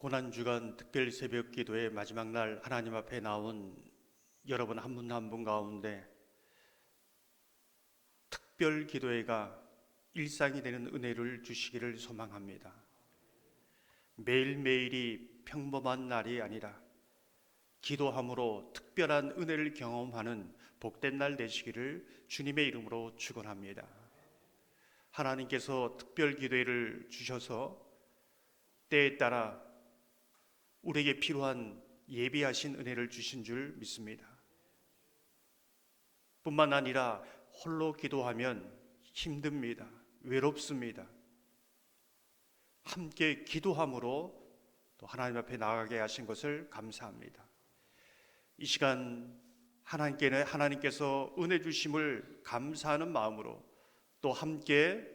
고난주간 특별 새벽 기도의 마지막 날 하나님 앞에 나온 여러분 한 분 한 분 가운데 특별 기도회가 일상이 되는 은혜를 주시기를 소망합니다. 매일매일이 평범한 날이 아니라 기도함으로 특별한 은혜를 경험하는 복된 날 되시기를 주님의 이름으로 축원합니다. 하나님께서 특별 기도회를 주셔서 때에 따라 우리에게 필요한 예비하신 은혜를 주신 줄 믿습니다. 뿐만 아니라 홀로 기도하면 힘듭니다. 외롭습니다. 함께 기도함으로 또 하나님 앞에 나가게 하신 것을 감사합니다. 이 시간 하나님께는 하나님께서 은혜 주심을 감사하는 마음으로 또 함께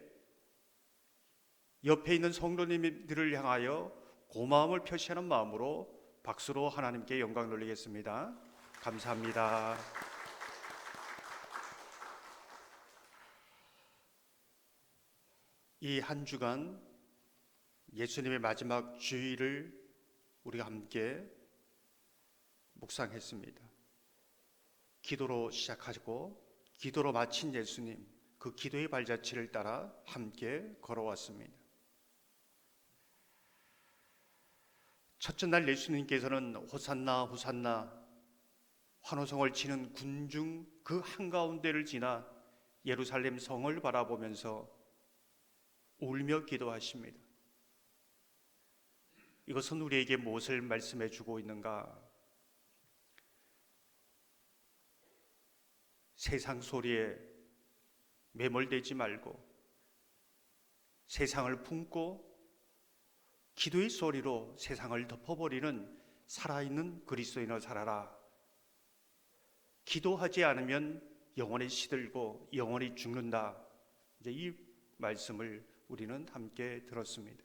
옆에 있는 성도님들을 향하여 고마움을 표시하는 마음으로 박수로 하나님께 영광 돌리겠습니다. 감사합니다. 이 한 주간 예수님의 마지막 주일을 우리가 함께 묵상했습니다. 기도로 시작하고 기도로 마친 예수님 그 기도의 발자취를 따라 함께 걸어왔습니다. 첫째 날 예수님께서는 호산나 호산나 환호성을 치는 군중 그 한가운데를 지나 예루살렘 성을 바라보면서 울며 기도하십니다. 이것은 우리에게 무엇을 말씀해 주고 있는가? 세상 소리에 매몰되지 말고 세상을 품고 기도의 소리로 세상을 덮어버리는 살아있는 그리스도인을 살아라. 기도하지 않으면 영원히 시들고 영원히 죽는다. 이제 이 말씀을 우리는 함께 들었습니다.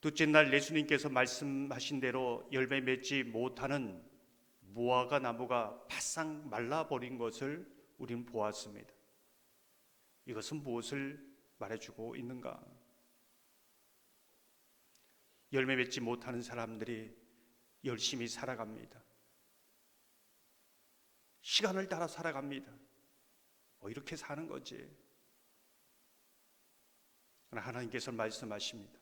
둘째 날 예수님께서 말씀하신 대로 열매 맺지 못하는 무화과 나무가 바싹 말라버린 것을 우리는 보았습니다. 이것은 무엇을 말해주고 있는가? 열매 맺지 못하는 사람들이 열심히 살아갑니다. 시간을 따라 살아갑니다. 어, 이렇게 사는 거지. 하나님께서 말씀하십니다.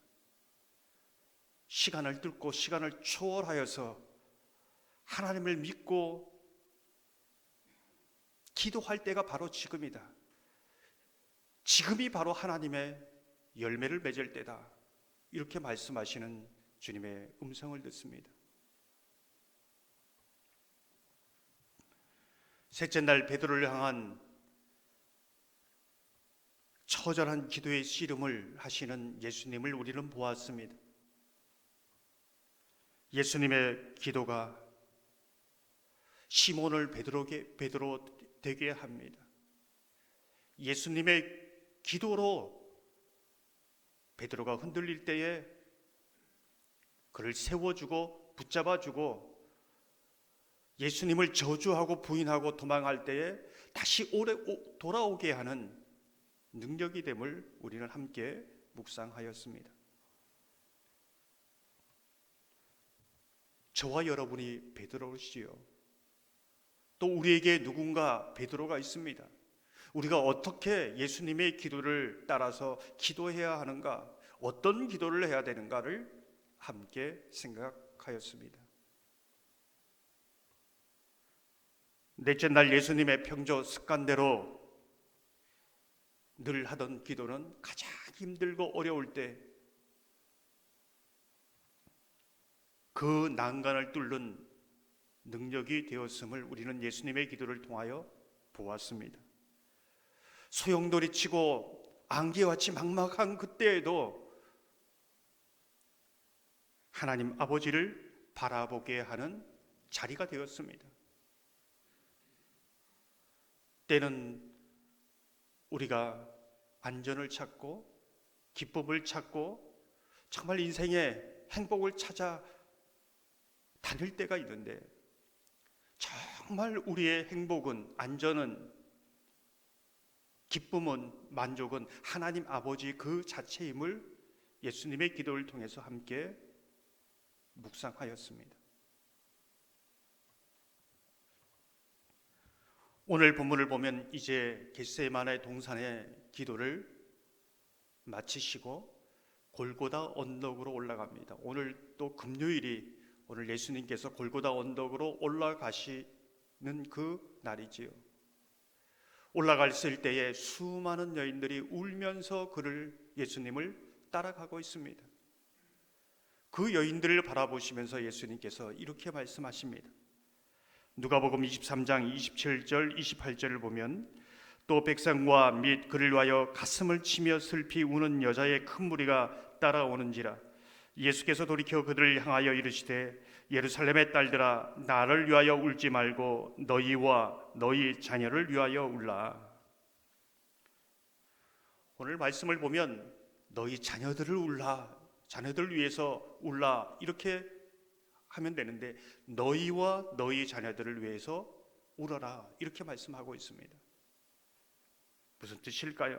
시간을 뚫고 시간을 초월하여서 하나님을 믿고 기도할 때가 바로 지금이다. 지금이 바로 하나님의 열매를 맺을 때다. 이렇게 말씀하시는 주님의 음성을 듣습니다. 셋째 날 베드로를 향한 처절한 기도의 씨름을 하시는 예수님을 우리는 보았습니다. 예수님의 기도가 시몬을 베드로게 베드로 되게 합니다. 예수님의 기도로 베드로가 흔들릴 때에 그를 세워주고 붙잡아주고 예수님을 저주하고 부인하고 도망할 때에 다시 오래 돌아오게 하는 능력이 됨을 우리는 함께 묵상하였습니다. 저와 여러분이 베드로시요. 또 우리에게 누군가 베드로가 있습니다. 우리가 어떻게 예수님의 기도를 따라서 기도해야 하는가, 어떤 기도를 해야 되는가를 함께 생각하였습니다. 넷째 날 예수님의 평조 습관대로 늘 하던 기도는 가장 힘들고 어려울 때 그 난간을 뚫는 능력이 되었음을 우리는 예수님의 기도를 통하여 보았습니다. 소용돌이 치고 안개같이 막막한 그때에도 하나님 아버지를 바라보게 하는 자리가 되었습니다. 때는 우리가 안전을 찾고 기쁨을 찾고 정말 인생의 행복을 찾아 다닐 때가 있는데 정말 우리의 행복은 안전은 기쁨은 만족은 하나님 아버지 그 자체임을 예수님의 기도를 통해서 함께 묵상하였습니다. 오늘 본문을 보면 이제 겟세마네 동산의 기도를 마치시고 골고다 언덕으로 올라갑니다. 오늘 또 금요일이 오늘 예수님께서 골고다 언덕으로 올라가시는 그 날이지요. 올라갔을 때에 수많은 여인들이 울면서 그를 예수님을 따라가고 있습니다. 그 여인들을 바라보시면서 예수님께서 이렇게 말씀하십니다. 누가복음 23장 27절 28절을 보면 또 백성과 및 그를 위하여 가슴을 치며 슬피 우는 여자의 큰 무리가 따라오는지라 예수께서 돌이켜 그들을 향하여 이르시되 예루살렘의 딸들아 나를 위하여 울지 말고 너희와 너희 자녀를 위하여 울라 오늘 말씀을 보면 너희 자녀들을 울라 자녀들을 위해서 울라 이렇게 하면 되는데 너희와 너희 자녀들을 위해서 울어라 이렇게 말씀하고 있습니다. 무슨 뜻일까요?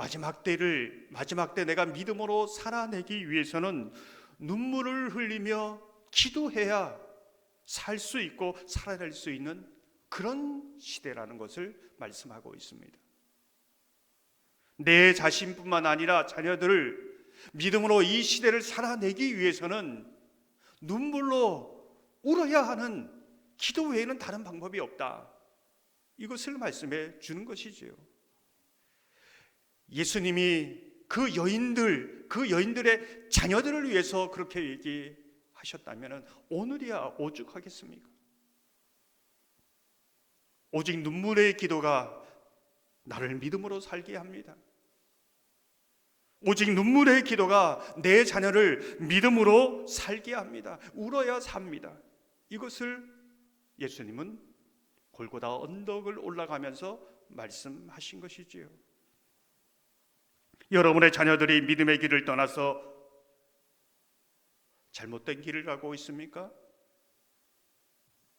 마지막 때를 마지막 때 내가 믿음으로 살아내기 위해서는 눈물을 흘리며 기도해야 살 수 있고 살아낼 수 있는 그런 시대라는 것을 말씀하고 있습니다. 내 자신뿐만 아니라 자녀들을 믿음으로 이 시대를 살아내기 위해서는 눈물로 울어야 하는 기도 외에는 다른 방법이 없다. 이것을 말씀해 주는 것이지요. 예수님이 그 여인들, 그 여인들의 자녀들을 위해서 그렇게 얘기하셨다면 오늘이야 오죽하겠습니까? 오직 눈물의 기도가 나를 믿음으로 살게 합니다. 오직 눈물의 기도가 내 자녀를 믿음으로 살게 합니다. 울어야 삽니다. 이것을 예수님은 골고다 언덕을 올라가면서 말씀하신 것이지요. 여러분의 자녀들이 믿음의 길을 떠나서 잘못된 길을 가고 있습니까?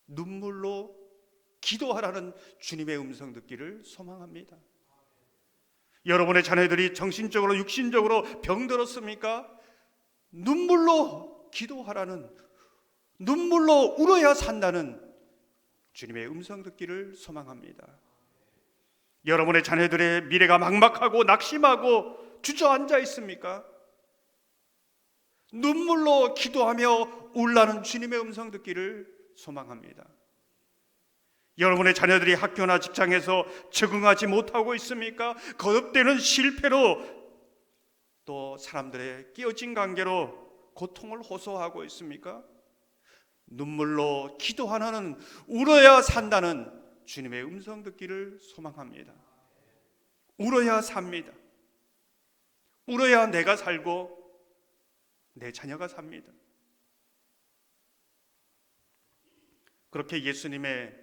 눈물로 기도하라는 주님의 음성 듣기를 소망합니다. 여러분의 자녀들이 정신적으로 육신적으로 병들었습니까? 눈물로 기도하라는 눈물로 울어야 산다는 주님의 음성 듣기를 소망합니다. 여러분의 자녀들의 미래가 막막하고 낙심하고 주저앉아 있습니까? 눈물로 기도하며 울라는 주님의 음성 듣기를 소망합니다. 여러분의 자녀들이 학교나 직장에서 적응하지 못하고 있습니까? 거듭되는 실패로 또 사람들의 끼어진 관계로 고통을 호소하고 있습니까? 눈물로 기도하는 울어야 산다는 주님의 음성 듣기를 소망합니다. 울어야 삽니다. 울어야 내가 살고 내 자녀가 삽니다. 그렇게 예수님의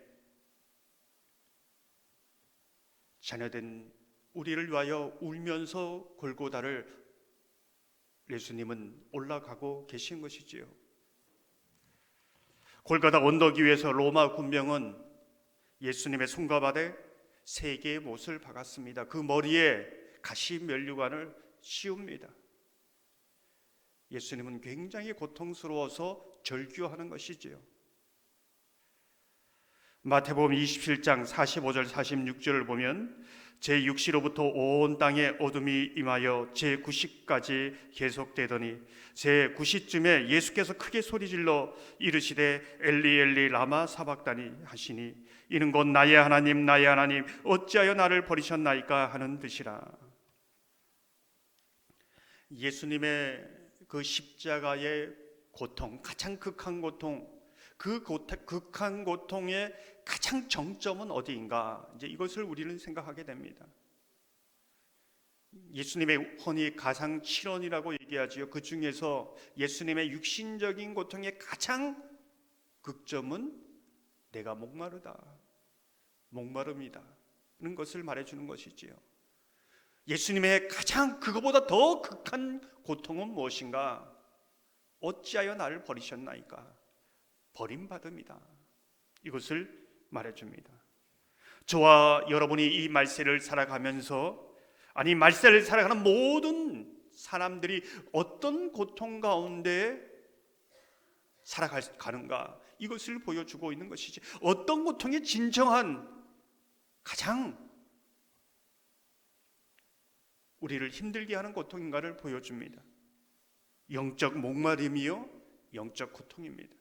자녀된 우리를 위하여 울면서 골고다를 예수님은 올라가고 계신 것이지요. 골고다 언덕 위에서 로마 군병은 예수님의 손과 발에 세 개의 못을 박았습니다. 그 머리에 가시 면류관을 씌웁니다. 예수님은 굉장히 고통스러워서 절규하는 것이지요. 마태복음 27장 45절 46절을 보면 제 6시로부터 온 땅에 어둠이 임하여 제 9시까지 계속되더니 제 9시쯤에 예수께서 크게 소리질러 이르시되 엘리 엘리 라마 사박다니 하시니 이는 곧 나의 하나님 나의 하나님 어찌하여 나를 버리셨나이까 하는 뜻이라 예수님의 그 십자가의 고통 가장 극한 고통 그 극한 고통의 가장 정점은 어디인가? 이제 이것을 우리는 생각하게 됩니다. 예수님의 혼이 가상 7원이라고 얘기하지요. 그 중에서 예수님의 육신적인 고통의 가장 극점은 내가 목마르다. 목마름이다. 는 것을 말해주는 것이지요. 예수님의 가장 그거보다 더 극한 고통은 무엇인가? 어찌하여 나를 버리셨나이까? 버림받음이다. 이것을 말해줍니다. 저와 여러분이 이 말세를 살아가면서 아니 말세를 살아가는 모든 사람들이 어떤 고통 가운데 살아가는가 이것을 보여주고 있는 것이지 어떤 고통이 진정한 가장 우리를 힘들게 하는 고통인가를 보여줍니다. 영적 목마름이요 영적 고통입니다.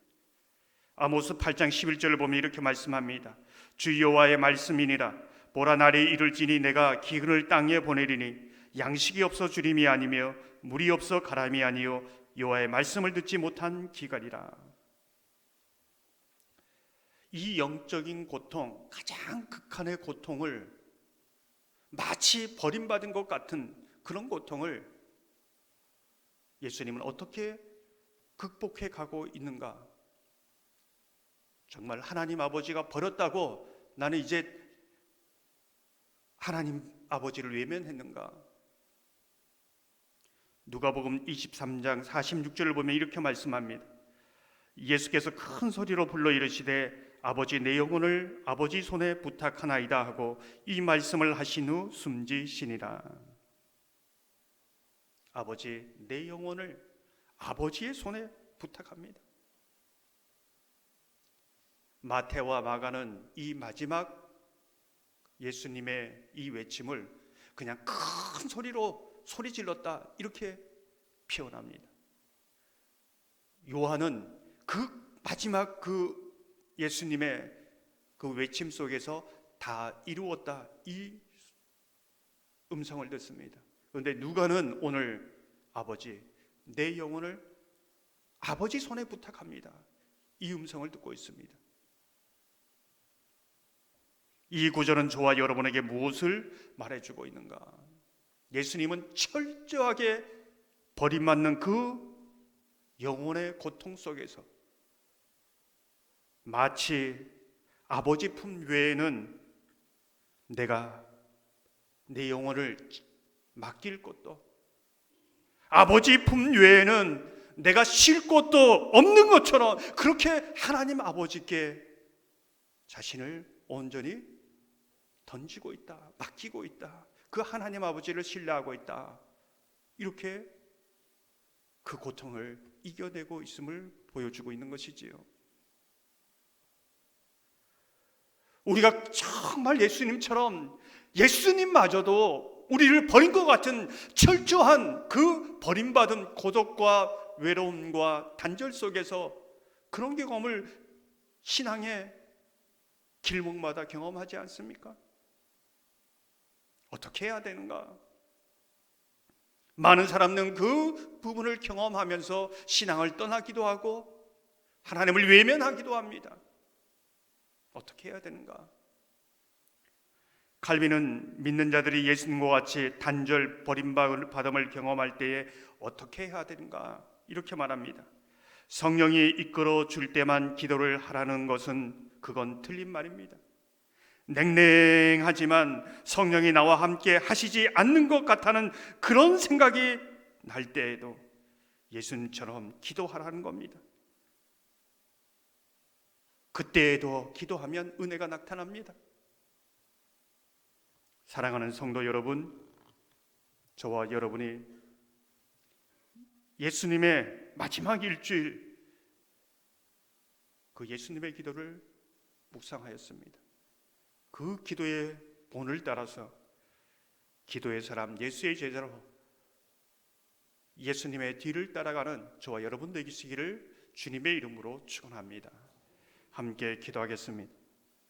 아모스 8장 11절을 보면 이렇게 말씀합니다. 주 여호와의 말씀이니라 보라 날이 이를지니 내가 기근을 땅에 보내리니 양식이 없어 주림이 아니며 물이 없어 가람이 아니요 여호와의 말씀을 듣지 못한 기갈이라. 이 영적인 고통, 가장 극한의 고통을 마치 버림받은 것 같은 그런 고통을 예수님은 어떻게 극복해 가고 있는가? 정말 하나님 아버지가 버렸다고 나는 이제 하나님 아버지를 외면했는가? 누가복음 23장 46절을 보면 이렇게 말씀합니다. 예수께서 큰 소리로 불러 이르시되 아버지 내 영혼을 아버지 손에 부탁하나이다 하고 이 말씀을 하신 후 숨지시니라. 아버지 내 영혼을 아버지의 손에 부탁합니다. 마태와 마가는 이 마지막 예수님의 이 외침을 그냥 큰 소리로 소리 질렀다 이렇게 표현합니다. 요한은 그 마지막 그 예수님의 그 외침 속에서 다 이루었다 이 음성을 듣습니다. 그런데 누가는 오늘 아버지 내 영혼을 아버지 손에 부탁합니다. 이 음성을 듣고 있습니다. 이 구절은 저와 여러분에게 무엇을 말해주고 있는가? 예수님은 철저하게 버림받는 그 영혼의 고통 속에서 마치 아버지 품 외에는 내가 내 영혼을 맡길 곳도 아버지 품 외에는 내가 쉴 곳도 없는 것처럼 그렇게 하나님 아버지께 자신을 온전히 던지고 있다, 맡기고 있다. 그 하나님 아버지를 신뢰하고 있다. 이렇게 그 고통을 이겨내고 있음을 보여주고 있는 것이지요. 우리가 정말 예수님처럼 예수님마저도 우리를 버린 것 같은 철저한 그 버림받은 고독과 외로움과 단절 속에서 그런 경험을 신앙의 길목마다 경험하지 않습니까? 어떻게 해야 되는가? 많은 사람은 그 부분을 경험하면서 신앙을 떠나기도 하고 하나님을 외면하기도 합니다. 어떻게 해야 되는가? 칼빈은 믿는 자들이 예수님과 같이 단절 버림받음을 경험할 때에 어떻게 해야 되는가? 이렇게 말합니다. 성령이 이끌어 줄 때만 기도를 하라는 것은 그건 틀린 말입니다. 냉랭하지만 성령이 나와 함께 하시지 않는 것 같다는 그런 생각이 날 때에도 예수님처럼 기도하라는 겁니다. 그때에도 기도하면 은혜가 나타납니다. 사랑하는 성도 여러분, 저와 여러분이 예수님의 마지막 일주일 그 예수님의 기도를 묵상하였습니다. 그 기도의 본을 따라서 기도의 사람 예수의 제자로 예수님의 뒤를 따라가는 저와 여러분 되시기를 주님의 이름으로 축원합니다. 함께 기도하겠습니다.